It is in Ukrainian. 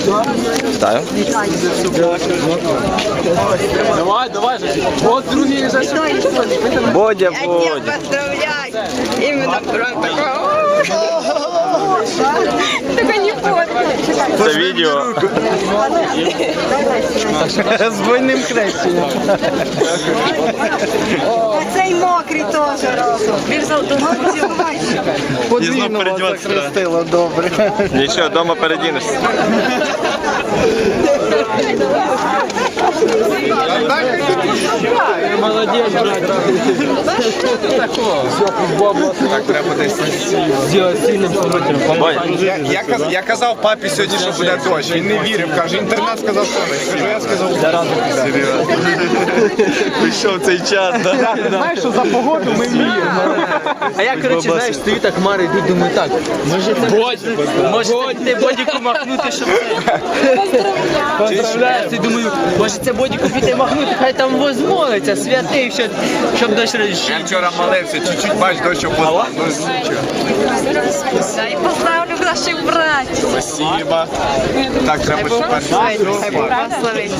Вітаю. Давай, давай же. Вот другие же. Бодя, Бодя. поздравляю. Именно прям такое. Только не фото. Це відео. З двойним хрещенням. Цей мокрий теж Подвійно вас захрестило, добре. Нічого, вдома передінешся. Молодец, брат. Так, треба десь сделать сильным смотрим. Я, я, казав папі сьогодні, що буде дощ. Він не вірив. Каже, інтернет сказав сонечко. Кажу, я сказав Прийшов цей час, так? Знаєш, що за погоду ми вміємо. А я, короче, знаєш, стою так хмари йду, думаю, так, може це може ти бодіку махнути, щоб Поздравляю, ти думаю, може це бодіку піти махнути, хай там возмолиться, святий, щоб, щоб дощ Я вчора молився, чуть-чуть бач, дощ опоздав. Ну, нічого. І поставлю наших братів. Спасибо. Так, треба ж перше. Благословить.